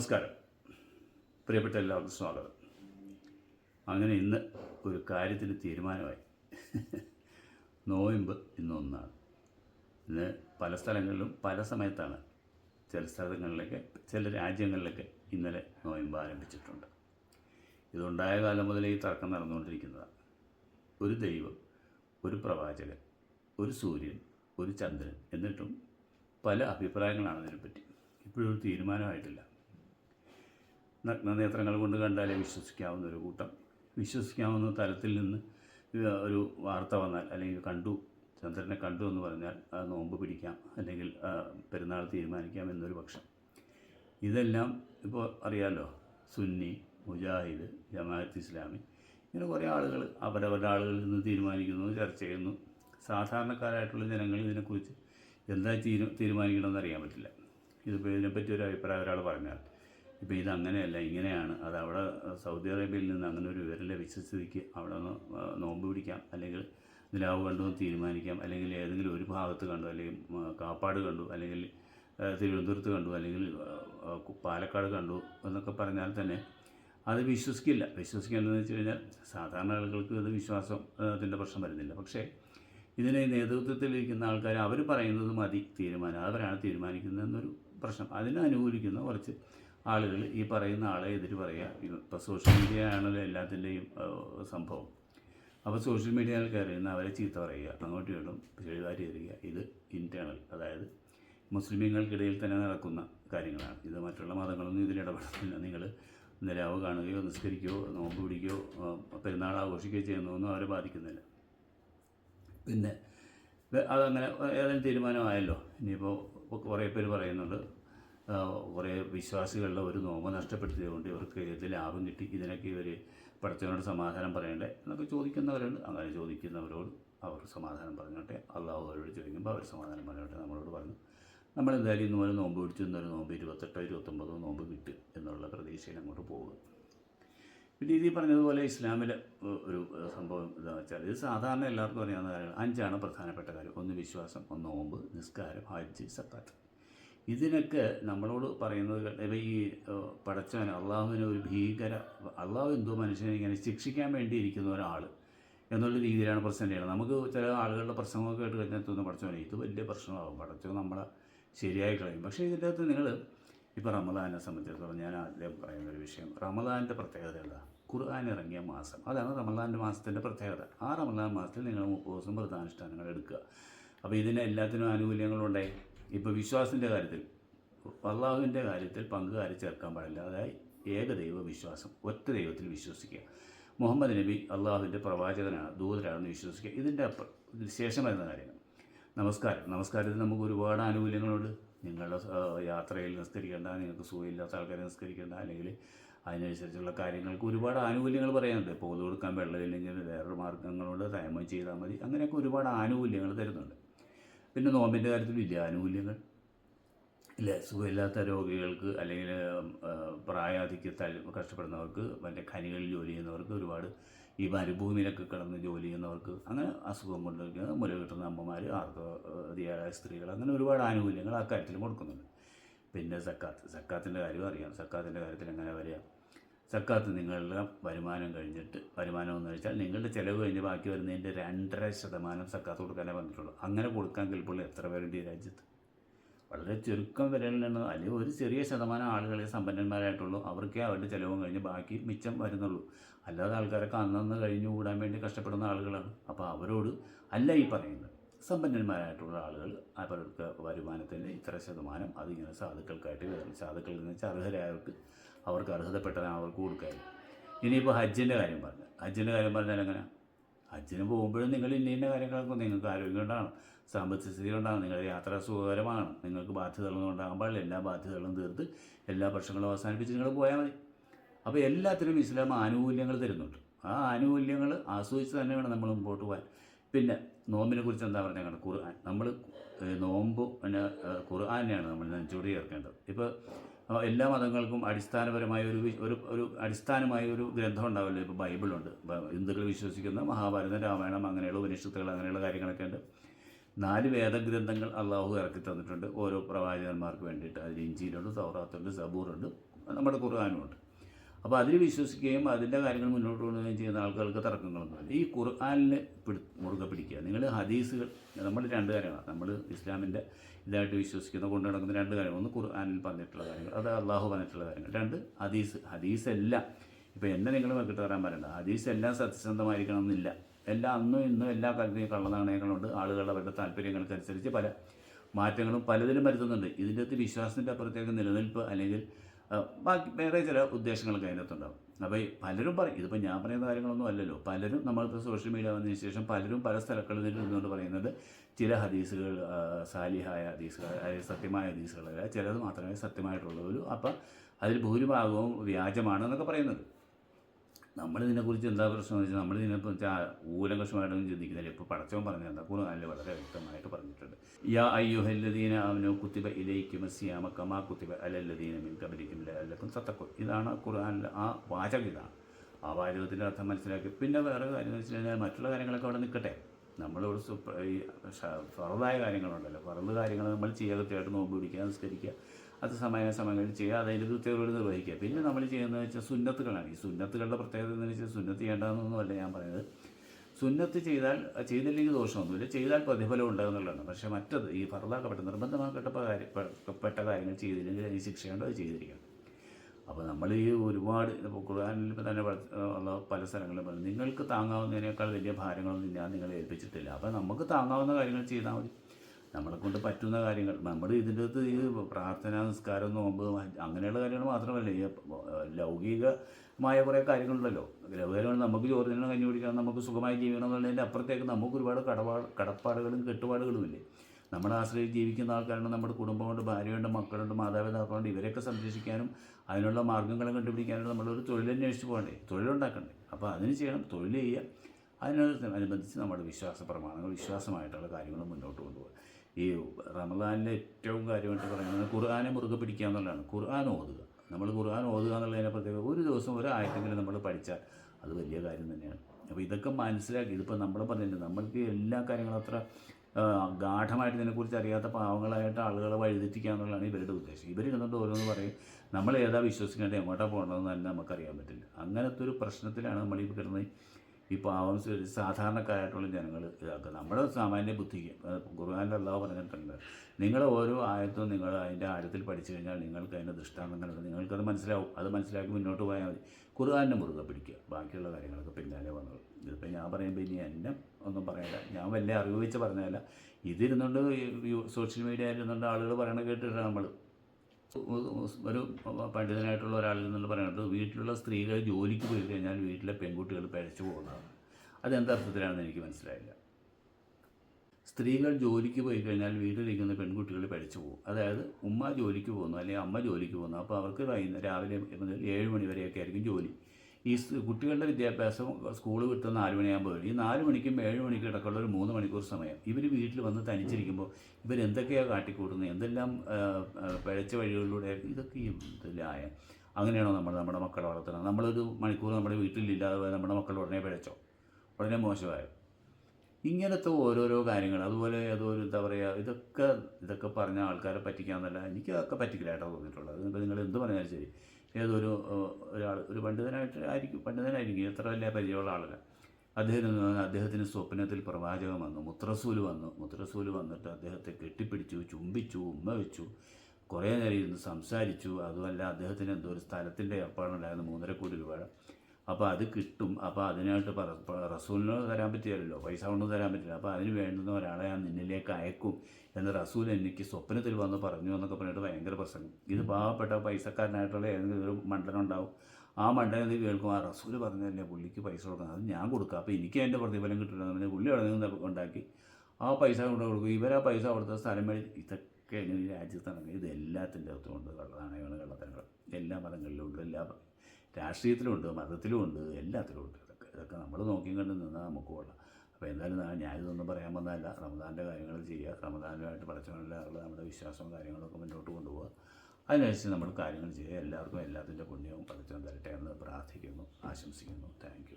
നമസ്കാരം. പ്രിയപ്പെട്ട എല്ലാവർക്കും സ്വാഗതം. അങ്ങനെ ഇന്ന് ഒരു കാര്യത്തിന് തീരുമാനമായി. നോയമ്പ് ഇന്നൊന്നാണ് ഇന്ന് പല സ്ഥലങ്ങളിലും പല സമയത്താണ് ചില സ്ഥലങ്ങളിലൊക്കെ ചില രാജ്യങ്ങളിലൊക്കെ ഇന്നലെ നോയമ്പ് ആരംഭിച്ചിട്ടുണ്ട്. ഇതുണ്ടായ കാലം മുതലേ ഈ തർക്കം നടന്നുകൊണ്ടിരിക്കുന്നതാണ്. ഒരു ദൈവം ഒരു പ്രവാചകൻ ഒരു സൂര്യൻ ഒരു ചന്ദ്രൻ എന്നിട്ടും പല അഭിപ്രായങ്ങളാണ് അതിനെപ്പറ്റി ഇപ്പോഴൊരു തീരുമാനമായിട്ടില്ല. നഗ്നനേത്രങ്ങൾ കൊണ്ട് കണ്ടാലേ വിശ്വസിക്കാവുന്ന ഒരു കൂട്ടം. വിശ്വസിക്കാവുന്ന തലത്തിൽ നിന്ന് ഒരു വാർത്ത വന്നാൽ അല്ലെങ്കിൽ കണ്ടു ചന്ദ്രനെ കണ്ടു എന്ന് പറഞ്ഞാൽ ആ നോമ്പ് പിടിക്കാം അല്ലെങ്കിൽ പെരുന്നാൾ തീരുമാനിക്കാം എന്നൊരു പക്ഷം. ഇതെല്ലാം ഇപ്പോൾ അറിയാമല്ലോ സുന്നി മുജാഹിദ് ജമാഅത്ത് ഇസ്ലാമി ഇങ്ങനെ കുറേ ആളുകൾ അവരവരുടെ ആളുകളിൽ നിന്ന് തീരുമാനിക്കുന്നു ചർച്ച ചെയ്യുന്നു. സാധാരണക്കാരായിട്ടുള്ള ജനങ്ങൾ ഇതിനെക്കുറിച്ച് എന്താ തീരു തീരുമാനിക്കണമെന്ന് അറിയാൻ പറ്റില്ല. ഇതിപ്പോൾ ഇതിനെപ്പറ്റി ഒരു അഭിപ്രായം ഒരാൾ പറഞ്ഞാൽ ഇപ്പോൾ ഇതങ്ങനെയല്ല ഇങ്ങനെയാണ്. അത് അവിടെ സൗദി അറേബ്യയിൽ നിന്ന് അങ്ങനെ ഒരു വിവരം ലഭിച്ച സ്ഥിതിക്ക് അവിടെ നിന്ന് നോമ്പ് പിടിക്കാം. അല്ലെങ്കിൽ നിലാവ് കണ്ടു തീരുമാനിക്കാം. അല്ലെങ്കിൽ ഏതെങ്കിലും ഒരു ഭാഗത്ത് കണ്ടു അല്ലെങ്കിൽ കാപ്പാട് കണ്ടു അല്ലെങ്കിൽ തിരുവനന്തപുരത്ത് കണ്ടു അല്ലെങ്കിൽ പാലക്കാട് കണ്ടു എന്നൊക്കെ പറഞ്ഞാൽ തന്നെ അത് വിശ്വസിക്കില്ല. വിശ്വസിക്കേണ്ടതെന്ന് വെച്ച് കഴിഞ്ഞാൽ സാധാരണ ആളുകൾക്ക് അത് വിശ്വാസം അതിന്റെ പ്രശ്നം വരുന്നില്ല. പക്ഷേ ഇതിനെ നേതൃത്വത്തിലിരിക്കുന്ന ആൾക്കാർ അവർ പറയുന്നത് മതി തീരുമാനം അവരാണ് തീരുമാനിക്കുന്നതെന്നൊരു പ്രശ്നം. അതിനെ അനുകൂലിക്കുന്ന കുറച്ച് ആളുകൾ ഈ പറയുന്ന ആളെ എതിര് പറയുക ഇപ്പോൾ സോഷ്യൽ മീഡിയ ആണല്ലോ എല്ലാത്തിന്റെയും സംഭവം. അപ്പോൾ സോഷ്യൽ മീഡിയയിൽ കയറിയുന്ന അവരെ ചീത്ത പറയുക അങ്ങോട്ട് ഇങ്ങോട്ടും ചെളിവാരി എറിയുക. ഇത് ഇന്റേണൽ അതായത് മുസ്ലിമീങ്ങൾക്കിടയിൽ തന്നെ നടക്കുന്ന കാര്യങ്ങളാണ്. ഇത് മറ്റുള്ള മതങ്ങളൊന്നും ഇതിൽ ഇടപെടുന്നില്ല. നിങ്ങൾ നിലാവ് കാണുകയോ നിസ്കരിക്കുകയോ നോമ്പ് പിടിക്കുകയോ പെരുന്നാൾ ആഘോഷിക്കുകയോ ചെയ്യുന്നതൊന്നും അവരെ ബാധിക്കുന്നില്ല. പിന്നെ അതങ്ങനെ ഏതെങ്കിലും തീരുമാനമായല്ലോ. ഇനിയിപ്പോൾ കുറേ പേര് പറയുന്നുണ്ട് കുറേ വിശ്വാസികളുടെ ഒരു നോമ്പ് നഷ്ടപ്പെടുത്തിയതുകൊണ്ട് ഇവർക്ക് ഇതിൽ ലാഭം കിട്ടി. ഇതിനൊക്കെ ഇവർ പഠിച്ചവനോട് സമാധാനം പറയണ്ടേ എന്നൊക്കെ ചോദിക്കുന്നവരുണ്ട്. അങ്ങനെ ചോദിക്കുന്നവരോട് അവർ സമാധാനം പറഞ്ഞോട്ടെ. അള്ളാഹു അവരോട് ചോദിക്കുമ്പോൾ അവർ സമാധാനം പറഞ്ഞോട്ടെ നമ്മളോട് പറഞ്ഞു. നമ്മൾ എന്തായാലും ഇന്ന് പോലെ നോമ്പ് പിടിച്ചു ഇന്നൊരു നോമ്പ് ഇരുപത്തെട്ടോ ഇരുപത്തൊമ്പതോ നോമ്പ് കിട്ടും എന്നുള്ള പ്രതീക്ഷയിൽ അങ്ങോട്ട് പോകുക പിന്നെ ഇതീ പറഞ്ഞതുപോലെ ഇസ്ലാമിലെ ഒരു സംഭവം എന്താണെന്ന് വെച്ചാൽ ഇത് സാധാരണ എല്ലാവർക്കും അറിയാവുന്ന കാര്യങ്ങൾ അഞ്ചാണ് പ്രധാനപ്പെട്ട കാര്യം. ഒന്ന് വിശ്വാസം ഒന്ന് നോമ്പ് നിസ്കാരം ഹജ്ജ് സക്കാത്ത്. ഇതിനൊക്കെ നമ്മളോട് പറയുന്നത് ഈ പടച്ചവൻ അള്ളാഹുവിനെ ഒരു ഭീകര അള്ളാഹു എന്തോ മനുഷ്യനെ ഇങ്ങനെ ശിക്ഷിക്കാൻ വേണ്ടി ഇരിക്കുന്ന ഒരാൾ എന്നുള്ള രീതിയിലാണ് പ്രസന്റ് ചെയ്യുന്നത്. നമുക്ക് ചില ആളുകളുടെ പ്രസംഗമൊക്കെ കേട്ട് കഴിഞ്ഞാൽ തോന്നുന്നു പടച്ചവനെ ഇത് വലിയ പ്രശ്നമാകും പടച്ചവൻ നമ്മളെ ശരിയായി കളയും. പക്ഷേ ഇതിന്റെ അകത്ത് നിങ്ങൾ ഇപ്പോൾ റമദാനെ സംബന്ധിച്ചിടത്തോളം ഞാൻ ആദ്യം പറയുന്ന ഒരു വിഷയം റമദാന്റെ പ്രത്യേകത എന്താ? ഖുർആൻ ഇറങ്ങിയ മാസം. അതാണ് റമദാന്റെ മാസത്തിന്റെ പ്രത്യേകത. ആ റമദാൻ മാസത്തിൽ നിങ്ങൾ മുപ്പത് ദിവസം വ്രതാനുഷ്ഠാനങ്ങൾ എടുക്കുക. അപ്പോൾ ഇതിന് എല്ലാത്തിനും ആനുകൂല്യങ്ങളുണ്ടായി? ഇപ്പോൾ വിശ്വാസത്തിന്റെ കാര്യത്തിൽ അള്ളാഹുവിന്റെ കാര്യത്തിൽ പങ്കുകാരി ചേർക്കാൻ പാടില്ല. അതായത് ഏകദൈവ വിശ്വാസം ഒറ്റ ദൈവത്തിൽ വിശ്വസിക്കുക. മുഹമ്മദ് നബി അള്ളാഹുവിന്റെ പ്രവാചകനാണ് ദൂതരാണെന്ന് വിശ്വസിക്കുക. ഇതിന്റെ ശേഷം വരുന്ന കാര്യങ്ങൾ. നമസ്കാരം. നമസ്കാരത്തിൽ നമുക്ക് ഒരുപാട് ആനുകൂല്യങ്ങളുണ്ട്. നിങ്ങളുടെ യാത്രയിൽ നിസ്കരിക്കേണ്ട നിങ്ങൾക്ക് സുഖമില്ലാത്ത ആൾക്കാരെ നിസ്കരിക്കേണ്ട അല്ലെങ്കിൽ അതിനനുസരിച്ചുള്ള കാര്യങ്ങൾക്ക് ഒരുപാട് ആനുകൂല്യങ്ങൾ പറയുന്നുണ്ട് പോകുന്നു കൊടുക്കാൻ വെള്ളമില്ലെങ്കിൽ വേറൊരു മാർഗങ്ങളുണ്ട് തയമം ചെയ്താൽ മതി. അങ്ങനെയൊക്കെ ഒരുപാട് ആനുകൂല്യങ്ങൾ തരുന്നുണ്ട്. പിന്നെ നോമ്പിന്റെ കാര്യത്തിൽ വലിയ ആനുകൂല്യങ്ങൾ. ഇല്ല സുഖമില്ലാത്ത രോഗികൾക്ക് അല്ലെങ്കിൽ പ്രായാധിക്യത്താൽ കഷ്ടപ്പെടുന്നവർക്ക് മറ്റേ ഖനികളിൽ ജോലി ചെയ്യുന്നവർക്ക് ഒരുപാട് ഈ മരുഭൂമിയിലൊക്കെ കിടന്ന് ജോലി ചെയ്യുന്നവർക്ക് അങ്ങനെ അസുഖം കൊണ്ടിരിക്കുന്ന മുല കിട്ടുന്ന അമ്മമാർ ആർത്തവതിയായ സ്ത്രീകൾ അങ്ങനെ ഒരുപാട് ആനുകൂല്യങ്ങൾ ആ കാര്യത്തിൽ കൊടുക്കുന്നുണ്ട്. പിന്നെ സക്കാത്ത് സക്കാത്തിന്റെ കാര്യം അറിയാം. സക്കാത്തിന്റെ കാര്യത്തിൽ എങ്ങനെ വരിക? സക്കാത്ത് നിങ്ങളുടെ വരുമാനം കഴിഞ്ഞിട്ട് വരുമാനം എന്ന് വെച്ചാൽ നിങ്ങളുടെ ചിലവ് കഴിഞ്ഞ് ബാക്കി വരുന്നതിന്റെ രണ്ടര ശതമാനം സക്കാത്ത് കൊടുക്കാനേ വന്നിട്ടുള്ളൂ അങ്ങനെ കൊടുക്കാൻ കെൽപ്പുള്ള എത്ര പേരുണ്ട് ഈ രാജ്യത്ത്? വളരെ ചുരുക്കം വിരലിലാണ് അല്ലെങ്കിൽ ഒരു ചെറിയ ശതമാനം ആളുകളെ സമ്പന്നന്മാരായിട്ടുള്ളൂ. അവർക്കേ അവരുടെ ചിലവും കഴിഞ്ഞ് ബാക്കി മിച്ചം വരുന്നുള്ളൂ. അല്ലാതെ ആൾക്കാരൊക്കെ അന്നന്ന് കഴിഞ്ഞു കൂടാൻ വേണ്ടി കഷ്ടപ്പെടുന്ന ആളുകളാണ്. അപ്പോൾ അവരോട് അല്ല ഈ പറയുന്നത്. സമ്പന്നന്മാരായിട്ടുള്ള ആളുകൾ അവർക്ക് വരുമാനത്തിന്റെ ഇത്ര ശതമാനം അതിങ്ങനെ സാധുക്കൾക്കായിട്ട് വിതരണം സാധുക്കളിൽ നിന്ന് വെച്ചാൽ അർഹരായവർക്ക് അവർക്ക് അർഹതപ്പെട്ടതാണ് അവർക്ക് കൊടുക്കാറ് ഇനിയിപ്പോൾ ഹജ്ജിന്റെ കാര്യം പറഞ്ഞു. ഹജ്ജിന്റെ കാര്യം പറഞ്ഞാൽ എങ്ങനെ? ഹജ്ജിന് പോകുമ്പോഴും നിങ്ങൾ ഇന്ന ഇന്ന കാര്യങ്ങളൊക്കെ നിങ്ങൾക്ക് ആരോഗ്യം ഉണ്ടാകണം സാമ്പത്തിക ഉണ്ടാകണം നിങ്ങളുടെ യാത്ര സുഖകരമാണ് നിങ്ങൾക്ക് ബാധ്യതകളൊന്നും ഉണ്ടാകാൻ പാടില്ല. എല്ലാ ബാധ്യതകളും തീർത്ത് എല്ലാ പ്രശ്നങ്ങളും അവസാനിപ്പിച്ച് നിങ്ങൾ പോയാൽ മതി. അപ്പോൾ എല്ലാത്തിനും ഇസ്ലാം ആനുകൂല്യങ്ങൾ തരുന്നുണ്ട്. ആ ആനുകൂല്യങ്ങൾ ആസ്വദിച്ച് തന്നെ വേണം നമ്മൾ മുമ്പോട്ട് പോകാൻ. പിന്നെ നോമ്പിനെ കുറിച്ച് എന്താ പറഞ്ഞാൽ ഖുർആൻ. നമ്മൾ നോമ്പ് പിന്നെ ഖുർആാനെയാണ് നമ്മൾ നെഞ്ചോടി ചേർക്കേണ്ടത്. ഇപ്പോൾ എല്ലാ മതങ്ങൾക്കും അടിസ്ഥാനപരമായ ഒരു ഒരു ഒരു അടിസ്ഥാനമായ ഒരു ഗ്രന്ഥം ഉണ്ടാവില്ലേ ഇപ്പോൾ ബൈബിളുണ്ട്. ഹിന്ദുക്കൾ വിശ്വസിക്കുന്ന മഹാഭാരതം രാമായണം അങ്ങനെയുള്ള ഉപനിഷത്തുകൾ അങ്ങനെയുള്ള കാര്യങ്ങളൊക്കെ ഉണ്ട്. നാല് വേദഗ്രന്ഥങ്ങൾ അള്ളാഹു ഇറക്കി തന്നിട്ടുണ്ട്. ഓരോ പ്രവാചകന്മാർക്ക് വേണ്ടിയിട്ട്. അതിൽ ഇഞ്ചിയിലുണ്ട് സൗറാത്തുണ്ട് സബൂറുണ്ട് നമ്മുടെ ഖുർആാനുമുണ്ട്. അപ്പോൾ അതിൽ വിശ്വസിക്കുകയും അതിന്റെ കാര്യങ്ങൾ മുന്നോട്ട് കൊണ്ടുപോവുകയും ചെയ്യുന്ന ആൾക്കാർക്ക് തർക്കങ്ങളൊന്നുമില്ല ഈ ഖുർആാനിൽ പിടി മുറുകെ പിടിക്കുക. നിങ്ങൾ ഹദീസുകൾ നമ്മൾ രണ്ട് കാര്യങ്ങളാണ്. നമ്മൾ ഇസ്ലാമിന്റെ ഇതായിട്ട് വിശ്വസിക്കുന്ന കൊണ്ട് നടക്കുന്ന രണ്ട് കാര്യങ്ങൾ. ഒന്ന് ഖുർആാനിൽ പറഞ്ഞിട്ടുള്ള കാര്യങ്ങൾ. അത് അള്ളാഹു പറഞ്ഞിട്ടുള്ള കാര്യങ്ങൾ. രണ്ട് ഹദീസ്. ഹദീസ് എല്ലാം ഇപ്പോൾ എന്നെ നിങ്ങൾ വെക്കിട്ട് വരാൻ പറയണ്ട. ഹദീസ് എല്ലാം സത്യസന്ധമായിരിക്കണം എന്നില്ല. എല്ലാം അന്നും ഇന്നും എല്ലാ കാലത്തെയും കള്ളനാണയങ്ങളുണ്ട്. ആളുകൾ അവരുടെ താല്പര്യങ്ങൾക്കനുസരിച്ച് പല മാറ്റങ്ങളും പലതിലും വരുത്തുന്നുണ്ട്. ഇതിന്റെ അകത്ത് വിശ്വാസത്തിന്റെ അപ്പുറത്തേക്ക് നിലനിൽപ്പ് അല്ലെങ്കിൽ ബാക്കി വേറെ ചില ഉദ്ദേശങ്ങളൊക്കെ അതിനകത്തുണ്ടാവും. അപ്പോൾ പലരും പറയും ഇതിപ്പോൾ ഞാൻ പറയുന്ന കാര്യങ്ങളൊന്നും അല്ലല്ലോ. പലരും നമ്മളിപ്പോൾ സോഷ്യൽ മീഡിയ വന്നതിന് ശേഷം പലരും പല സ്ഥലങ്ങളിൽ നിന്നുകൊണ്ട് പറയുന്നത് ചില ഹദീസുകൾ സാലിഹായ ഹദീസുകൾ അതായത് സത്യമായ ഹദീസുകളല്ല ചിലത് മാത്രമേ സത്യമായിട്ടുള്ളൂ. അപ്പം അതിൽ ഭൂരിഭാഗവും വ്യാജമാണ് എന്നൊക്കെ പറയുന്നത്. നമ്മളിതിനെക്കുറിച്ച് എന്താ പ്രശ്നം എന്ന് വെച്ചാൽ ഊരം ഊലകഷമായിട്ടൊന്നും ചിന്തിക്കുന്നില്ല. ഇപ്പോൾ പടച്ചവൻ പറഞ്ഞ എന്താ കൂടുതൽ നല്ല വളരെ വ്യക്തമായിട്ട് പറഞ്ഞിട്ടുണ്ട്. യാ അയ്യുഹല്ലദീന അവനോ കുത്തിബ ഇലൈക്കും സിയാമ കമാ കുത്തിബ അലല്ലദീന മിൻ കബലിക്കും ലല്ലക്കും സത്തക്കും ഇതാണ് ഖുർആാനിലെ ആ വാചകം ഇതാണ്. ആ വാചകത്തിന്റെ അർത്ഥം മനസ്സിലാക്കി. പിന്നെ വേറെ കാര്യം എന്ന് വെച്ച് കഴിഞ്ഞാൽ മറ്റുള്ള കാര്യങ്ങളൊക്കെ അവിടെ നിൽക്കട്ടെ നമ്മളിവിടെ സുപ്ര ഈ ഫറദായ കാര്യങ്ങളുണ്ടല്ലോ. ഫറദ് കാര്യങ്ങൾ നമ്മൾ ചെയ്യാതെ നോമ്പ് പിടിക്കുക നിസ്കരിക്കുക. അത് സമയ സമയങ്ങളിൽ ചെയ്യുക. അതായത് കൃത്യതയോട് നിർവഹിക്കുക. പിന്നെ നമ്മൾ ചെയ്യുന്നത് വെച്ചാൽ സുന്നത്തുകളാണ്. ഈ സുന്നത്തുകളുടെ പ്രത്യേകത എന്ന് വെച്ചാൽ സുന്നത്ത് ചെയ്യേണ്ടതെന്നൊന്നുമല്ല ഞാൻ പറയുന്നത്. സുന്നത്ത് ചെയ്താൽ ചെയ്തില്ലെങ്കിൽ ദോഷമൊന്നുമില്ല. ചെയ്താൽ പ്രതിഫലം ഉണ്ടാകുന്നുള്ളതാണ് പക്ഷേ മറ്റത് ഈ ഫറദാക്കപ്പെട്ട നിർബന്ധമാക്കപ്പെട്ട കാര്യം പെട്ട കാര്യങ്ങൾ ചെയ്തില്ലെങ്കിൽ അതിന് ശിക്ഷയുണ്ടോ അത് ചെയ്തിരിക്കണം. അപ്പോൾ നമ്മൾ ഈ ഒരുപാട് ഇപ്പോൾ ഖുർആാനിൽ തന്നെ ഉള്ള പല സ്ഥലങ്ങളിലും പറഞ്ഞു നിങ്ങൾക്ക് താങ്ങാവുന്നതിനേക്കാൾ വലിയ ഭാരങ്ങളൊന്നും ഞാൻ നിങ്ങളെ ഏൽപ്പിച്ചിട്ടില്ല. അപ്പോൾ നമുക്ക് താങ്ങാവുന്ന കാര്യങ്ങൾ ചെയ്താൽ മതി. നമ്മളെ കൊണ്ട് പറ്റുന്ന കാര്യങ്ങൾ. നമ്മൾ ഇതിന്റെ അകത്ത് ഈ പ്രാർത്ഥന നിസ്കാരം നോമ്പ് അങ്ങനെയുള്ള കാര്യങ്ങൾ മാത്രമല്ല. ഈ ലൗകികമായ കുറേ കാര്യങ്ങളുണ്ടല്ലോ. ലൗകികമാണ് നമുക്ക് ചോറ് തിന്നണം കഞ്ഞി പിടിക്കാം നമുക്ക് സുഖമായി ജീവിക്കണം എന്നുള്ളതിന്റെ അപ്പുറത്തേക്ക് നമുക്ക് ഒരുപാട് കടപാട് കടപ്പാടുകളും കെട്ടുപാടുകളും ഇല്ലേ? നമ്മളെ ആശ്രയിച്ച് ജീവിക്കുന്ന ആൾക്കാരുണ്ട് നമ്മുടെ കുടുംബമുണ്ട് ഭാര്യയുണ്ട് മക്കളുണ്ട് മാതാപിതാക്കളുണ്ട്. ഇവരെയൊക്കെ സംരക്ഷിക്കാനും അതിനുള്ള മാർഗങ്ങളും കണ്ടുപിടിക്കാനും നമ്മളൊരു തൊഴിലന്വേഷിച്ച് പോകണ്ടേ? തൊഴിലുണ്ടാക്കണ്ടേ? അപ്പോൾ അതിന് ചെയ്യണം തൊഴിൽ ചെയ്യുക. അതിനനുബന്ധിച്ച് നമ്മുടെ വിശ്വാസ പ്രമാണങ്ങൾ വിശ്വാസമായിട്ടുള്ള കാര്യങ്ങൾ മുന്നോട്ട് കൊണ്ടുപോകുക ഈ റമദാനിലെ ഏറ്റവും കാര്യമായിട്ട് പറയുന്നത് ഖുർആാനെ മുറുകെ പിടിക്കുക എന്നുള്ളതാണ്. ഖുർആൻ ഓതുക. നമ്മൾ ഖുർആൻ ഓതുക എന്നുള്ളതിനെ പ്രത്യേക ഒരു ദിവസം ഒരു ആയത്തെങ്കിലും നമ്മൾ പഠിച്ചാൽ അത് വലിയ കാര്യം തന്നെയാണ്. അപ്പോൾ ഇതൊക്കെ മനസ്സിലാക്കി ഇതിപ്പോൾ നമ്മൾ പറഞ്ഞിട്ടുണ്ട് നമ്മൾക്ക് എല്ലാ കാര്യങ്ങളും അത്ര ഗാഠമായിട്ട് ഇതിനെക്കുറിച്ച് അറിയാത്ത പാവങ്ങളായിട്ട് ആളുകളെ വഴിതെറ്റിക്കുക എന്നുള്ളതാണ് ഇവരുടെ ഉദ്ദേശം. ഇവർ ഇരുന്നിട്ട് ഓരോന്ന് പറയും നമ്മൾ ഏതാ വിശ്വസിക്കേണ്ടത്? എങ്ങോട്ടാണ് പോകേണ്ടതെന്ന് തന്നെ നമുക്കറിയാൻ പറ്റില്ല. അങ്ങനത്തെ ഒരു പ്രശ്നത്തിലാണ് നമ്മൾ ഈ കിടന്ന് ഈ പാവം സാധാരണക്കാരായിട്ടുള്ള ജനങ്ങൾ ഇതാക്കുക. നമ്മുടെ സാമാന്യ ബുദ്ധിക്ക് ഖുർആാനിൽ അള്ളാഹ് പറഞ്ഞിട്ടുണ്ട്. നിങ്ങൾ ഓരോ ആയത്തും നിങ്ങൾ അതിന്റെ ആഴത്തിൽ പഠിച്ചു കഴിഞ്ഞാൽ നിങ്ങൾക്ക് അതിന്റെ ദൃഷ്ടാന്തങ്ങളുണ്ട് നിങ്ങൾക്കത് മനസ്സിലാവും. അത് മനസ്സിലാക്കി മുന്നോട്ട് പോയാൽ മതി. ഖുർആാനെ മുറുകെ പിടിക്കുക. ബാക്കിയുള്ള കാര്യങ്ങളൊക്കെ പിന്നാലെ വന്നത് ഇതിപ്പോൾ ഞാൻ പറയുമ്പോൾ ഇനി എന്നെ ഒന്നും പറയില്ല ഞാൻ വലിയ അറിവ് വെച്ച് പറഞ്ഞതല്ല. ഇതിരുന്നുകൊണ്ട് സോഷ്യൽ മീഡിയ ഇരുന്നുകൊണ്ട് ആളുകൾ പറയണ കേട്ടിട്ടാണ് നമ്മൾ ഒരു പണ്ഡിതനായിട്ടുള്ള ഒരാളിൽ നിന്നുള്ള പറയുന്നത് വീട്ടിലുള്ള സ്ത്രീകൾ ജോലിക്ക് പോയി കഴിഞ്ഞാൽ വീട്ടിലെ പെൺകുട്ടികൾ പഴച്ചു പോകുന്നതാണ്. അതെന്തർത്ഥത്തിലാണെന്ന് എനിക്ക് മനസ്സിലായില്ല. സ്ത്രീകൾ ജോലിക്ക് പോയി കഴിഞ്ഞാൽ വീട്ടിലിരിക്കുന്ന പെൺകുട്ടികൾ പഠിച്ചു പോകും. അതായത് ഉമ്മ ജോലിക്ക് പോകുന്നു അല്ലെങ്കിൽ അമ്മ ജോലിക്ക് പോകുന്നു. അപ്പോൾ അവർക്ക് രാവിലെ ഏഴ് മണി വരെയൊക്കെ ആയിരിക്കും ജോലി. ഈ കുട്ടികളുടെ വിദ്യാഭ്യാസം സ്കൂൾ വിട്ട് നാല് മണിയാകുമ്പോൾ ഈ നാല് മണിക്കും ഏഴ് മണിക്കും ഇടക്കുള്ള ഒരു മൂന്ന് മണിക്കൂർ സമയം. ഇവർ വീട്ടിൽ വന്ന് തനിച്ചിരിക്കുമ്പോൾ ഇവരെന്തൊക്കെയാണ് കാട്ടിക്കൂട്ടുന്നത് എന്തെല്ലാം പിഴച്ച വഴികളിലൂടെ ഇതൊക്കെ ലായം അങ്ങനെയാണോ നമ്മൾ നമ്മുടെ മക്കളെ വളർത്തുന്നത്? നമ്മളൊരു മണിക്കൂർ നമ്മുടെ വീട്ടിലില്ലാതെ പോയാൽ നമ്മുടെ മക്കൾ ഉടനെ പിഴച്ചോ? ഉടനെ മോശമായോ? ഇങ്ങനത്തെ ഓരോരോ കാര്യങ്ങൾ അതുപോലെ അതൊരു എന്താ പറയുക ഇതൊക്കെ ഇതൊക്കെ പറഞ്ഞ ആൾക്കാരെ പറ്റിക്കാന്നല്ല എനിക്ക് അതൊക്കെ പറ്റിക്കലായിട്ടാണ് തോന്നിയിട്ടുള്ളത്. അതിപ്പോൾ നിങ്ങൾ എന്ത് പറഞ്ഞാലും ശരി. ഏതൊരു ഒരാൾ ഒരു പണ്ഡിതനായിട്ട് ആയിരിക്കും പണ്ഡിതനായിരിക്കും എത്ര വലിയ പരിചയമുള്ള ആളല്ല. അദ്ദേഹത്തിന് അദ്ദേഹത്തിന് സ്വപ്നത്തിൽ പ്രവാചകൻ വന്നു മുത്രസൂൽ വന്നു. മുത്രസൂൽ വന്നിട്ട് അദ്ദേഹത്തെ കെട്ടിപ്പിടിച്ചു ചുംബിച്ചു ഉമ്മ വെച്ചു. കുറേ നേരം ഇരുന്ന് സംസാരിച്ചു. അതുമല്ല അദ്ദേഹത്തിന് എന്തോ ഒരു സ്ഥലത്തിന്റെ ഏർപ്പാടുണ്ടായിരുന്നു മൂന്നര കോടി രൂപയുടെ. അപ്പോൾ അത് കിട്ടും. അപ്പോൾ അതിനായിട്ട് റസൂലിന് തരാൻ പറ്റിയല്ലോ പൈസ കൊണ്ട് തരാൻ പറ്റില്ല. അപ്പോൾ അതിന് വേണ്ടുന്ന ഒരാളെ ഞാൻ നിന്നിലേക്ക് അയക്കും എന്ന് റസൂൽ എനിക്ക് സ്വപ്നത്തിൽ വന്ന് പറഞ്ഞു എന്നൊക്കെ പറഞ്ഞിട്ട് ഭയങ്കര പ്രസംഗം. ഇത് പാവപ്പെട്ട പൈസക്കാരനായിട്ടുള്ള ഏതെങ്കിലും ഒരു മണ്ഡലം ഉണ്ടാവും. ആ മണ്ടനം ഇത് കേൾക്കും? ആ റസൂൽ പറഞ്ഞതല്ലേ പുള്ളിക്ക് പൈസ കൊടുക്കണം. അത് ഞാൻ കൊടുക്കുക അപ്പോൾ എനിക്ക് അതിന്റെ പ്രതിഫലം കിട്ടില്ല എന്ന് പറഞ്ഞ് പുള്ളി അവിടെ നിന്ന് ഉണ്ടാക്കി. ആ പൈസ കൊണ്ട് കൊടുക്കും. ഇവരാ പൈസ കൊടുത്ത സ്ഥലം വഴി ഇതൊക്കെ എങ്ങനെ രാജ്യത്ത് നടക്കുക ഇത് എല്ലാത്തിന്റെ കള്ളനാണയമാണ് കള്ളത്തരങ്ങൾ എല്ലാ മതങ്ങളിലും ഉണ്ട്. എല്ലാ രാഷ്ട്രീയത്തിലുമുണ്ട് മതത്തിലുമുണ്ട് എല്ലാത്തിലും ഉണ്ട് ഇതൊക്കെ ഇതൊക്കെ നമ്മൾ നോക്കിയും കണ്ട് നിന്നാൽ നമുക്ക് കൊള്ളാം. അപ്പോൾ എന്തായാലും ഞാനിതൊന്നും പറയാൻ വന്നതല്ല. റമദാന്റെ കാര്യങ്ങൾ ചെയ്യുക റമദാനുമായിട്ട് പഠിച്ചവരിലുള്ള നമ്മുടെ വിശ്വാസവും കാര്യങ്ങളൊക്കെ മുന്നോട്ട് കൊണ്ടുപോകുക അതിനനുസരിച്ച് നമ്മൾ കാര്യങ്ങൾ ചെയ്യുക. എല്ലാവർക്കും എല്ലാത്തിന്റെ പുണ്യവും പഠിച്ചവൻ തരട്ടെ എന്ന് പ്രാർത്ഥിക്കുന്നു ആശംസിക്കുന്നു. താങ്ക്